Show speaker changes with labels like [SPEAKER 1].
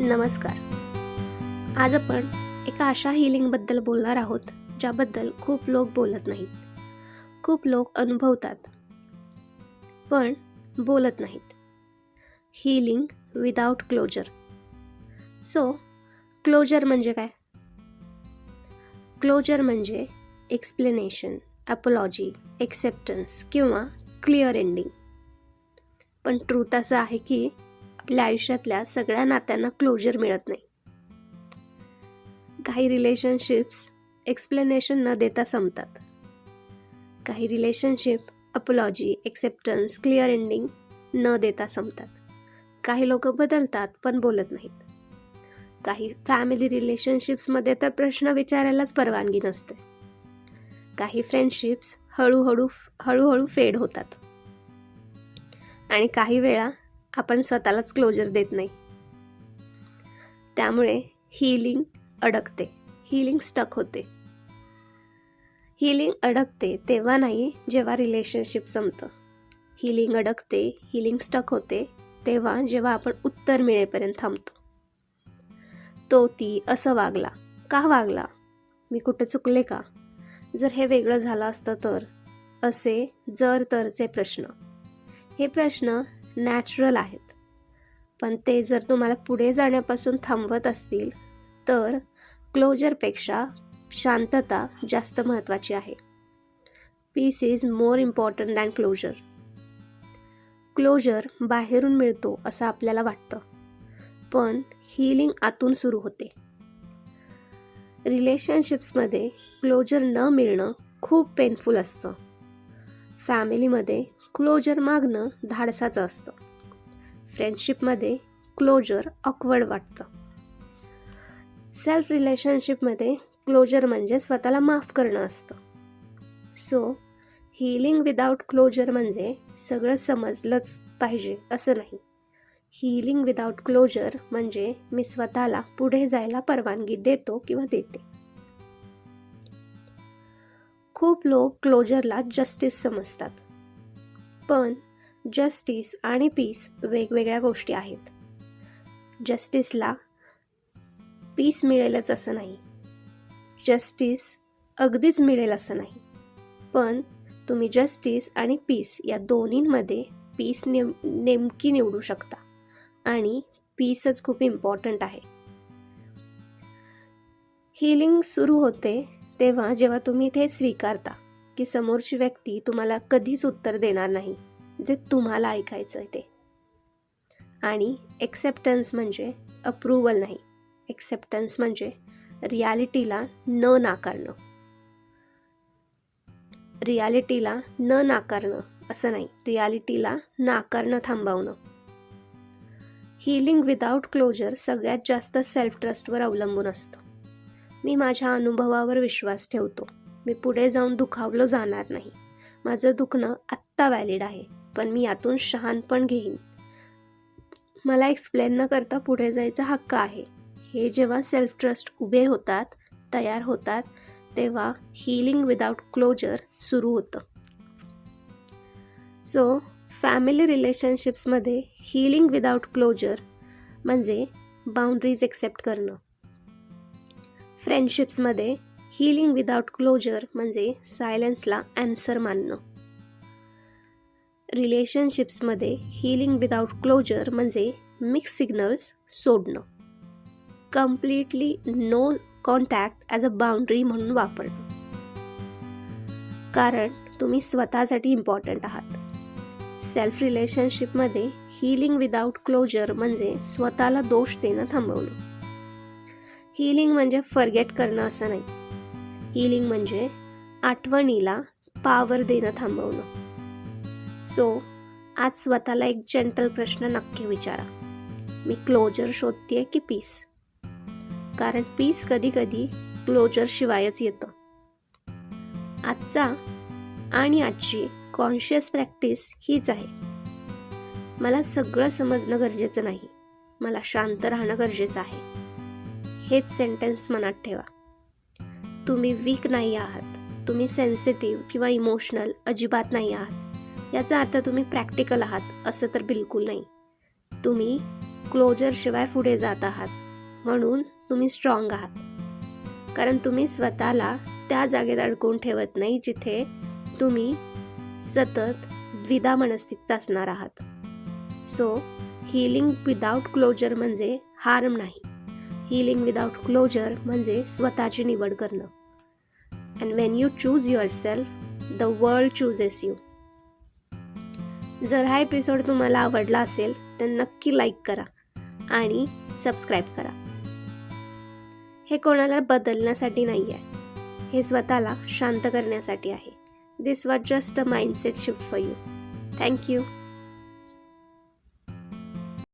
[SPEAKER 1] नमस्कार. आज आपण एका अशा हिलिंगबद्दल बोलणार आहोत ज्याबद्दल खूप लोक बोलत नाहीत. खूप लोक अनुभवतात पण बोलत नाहीत. Healing without closure so closure म्हणजे काय? क्लोजर म्हणजे एक्सप्लेनेशन ॲपोलॉजी एक्सेप्टन्स किंवा क्लिअर एंडिंग पण ट्रूथ असं आहे की आपल्या आयुष्यातल्या सगळ्या नात्यांना क्लोजर मिळत नाही. काही रिलेशनशिप्स एक्सप्लेनेशन न देता संपतात. काही relationship apology acceptance clear ending न देता संपतात. काही लोक बदलतात पण बोलत नाहीत. काही फॅमिली रिलेशनशिप्समध्ये तर प्रश्न विचारायलाच परवानगी नसते. काही फ्रेंडशिप्स हळूहळू हळूहळू फेड होतात. आणि काही वेळा आपण स्वतःलाच क्लोजर देत नाही. त्यामुळे हिलिंग अडकते. हिलिंग स्टक होते. हिलिंग अडकते तेव्हा नाही जेव्हा रिलेशनशिप संपतं. हिलिंग अडकते हिलिंग स्टक होते तेव्हा जेव्हा आपण उत्तर मिळेपर्यंत थांबतो. तो ती असं वागला. का वागला? मी कुठे चुकले का? जर हे वेगळं झालं असतं तर? असे जर तरचे प्रश्न. हे प्रश्न नॅचरल आहेत. पण ते जर तुम्हाला पुढे जाण्यापासून थांबवत असतील तर क्लोजरपेक्षा शांतता जास्त महत्त्वाची आहे. Peace is more important than closure. Closure बाहेरून मिळतो असं आपल्याला वाटतं पण हिलिंग आतून सुरू होते. रिलेशनशिप्समध्ये क्लोजर न मिळणं खूप पेनफुल असतं. फॅमिलीमध्ये क्लोजर मागणं धाडसाचं असतं. फ्रेंडशिपमध्ये क्लोजर ऑकवर्ड वाटतं. सेल्फ रिलेशनशिपमध्ये क्लोजर म्हणजे स्वतःला माफ करणं असतं. सो हिलिंग विदाऊट क्लोजर म्हणजे सगळं समजलंच पाहिजे असं नाही. हिलिंग विदाऊट क्लोजर म्हणजे मी स्वतःला पुढे जायला परवानगी देतो किंवा देते. खूप लोक क्लोजरला जस्टिस समजतात. पण जस्टिस आणि पीस वेगवेगळ्या गोष्टी आहेत. जस्टिसला पीस मिळेलच असं नाही. जस्टिस अगदीच मिळेल असं नाही. पण तुम्ही जस्टिस आणि पीस या दोन्हींमध्ये पीस नेम नेमकी निवडू शकता. आणि पीसच खूप इम्पॉर्टंट आहे. हिलिंग सुरू होते तेव्हा जेव्हा तुम्ही ते स्वीकारता. की समोरची व्यक्ती तुम्हाला कधीच उत्तर देणार नाही जे तुम्हाला ऐकायचं आहे ते. आणि एक्सेप्टन्स म्हणजे अप्रूवल नाही. एक्सेप्टन्स म्हणजे रियालिटीला न नाकारणं. रियालिटीला न नाकारणं असं नाही. रियालिटीला नाकारणं थांबवणं. हिलिंग विदाऊट क्लोजर सगळ्यात जास्त सेल्फ ट्रस्टवर अवलंबून असतो. मी माझ्या अनुभवावर विश्वास ठेवतो. मी पुढे जाऊन दुखावलं जाणार नाही. माझं दुखणं आत्ता व्हॅलिड आहे पण मी यातून शहाणपण घेईन. मला एक्सप्लेन न करता पुढे जायचा हक्क आहे. हे जेव्हा सेल्फ ट्रस्ट उभे होतात तयार होतात तेव्हा हिलिंग विदाऊट क्लोजर सुरू होतं. सो फॅमिली रिलेशनशिप्समध्ये हिलिंग विदाऊट क्लोजर म्हणजे बाउंड्रीज एक्सेप्ट करणं. फ्रेंडशिप्समध्ये हिलिंग विदाउट क्लोजर म्हणजे सायलेन्सला ॲन्सर मानणं. रिलेशनशिप्समध्ये हिलिंग विदाउट क्लोजर म्हणजे मिक्स सिग्नल्स सोडणं. Completely no contact as a boundary म्हणून वापरणं. कारण तुम्ही स्वतःसाठी इम्पॉर्टंट आहात. सेल्फ रिलेशनशिपमध्ये हिलिंग विदाऊट क्लोजर म्हणजे स्वतःला दोष देणं थांबवणं. हिलिंग म्हणजे फर्गेट करणं असं नाही. हिलिंग म्हणजे आठवणीला पावर देणं थांबवणं. सो आज स्वतःला एक जेंटल प्रश्न नक्की विचारा. मी क्लोजर शोधते की पीस कारण पीस कधी कधी क्लोजर शिवायच येतं. आजचा आणि आजची कॉन्शियस प्रॅक्टिस हीच आहे. मला सगळं समजणं गरजेचं नाही. मला शांत राहणं गरजेचं आहे. हेच सेंटेन्स मनात ठेवा. तुम्ही वीक नाही आहात. तुम्ही सेन्सिटिव्ह किंवा इमोशनल अजिबात नाही आहात. याचा अर्थ तुम्ही प्रॅक्टिकल आहात असं तर बिलकुल नाही. तुम्ही क्लोजरशिवाय पुढे जात आहात. म्हणून तुम्ही स्ट्रॉंग आहात. कारण तुम्ही स्वतःला त्या जागेत अडकून ठेवत नाही जिथे तुम्ही सतत द्विधा मनस्थितीत असणार आहात. सो हिलिंग विदाऊट क्लोजर म्हणजे हार्म नाही. हिलिंग विदाउट क्लोजर म्हणजे स्वतःची निवड करणं. And when you choose yourself the world chooses you जर हा एपिसोड तुम्हाला आवडला असेल तर नक्की लाईक करा आणि सबस्क्राईब करा. हे कोणाला बदलण्यासाठी नाही आहे हे स्वतःला शांत करण्यासाठी आहे. This was just a mindset shift for you thank you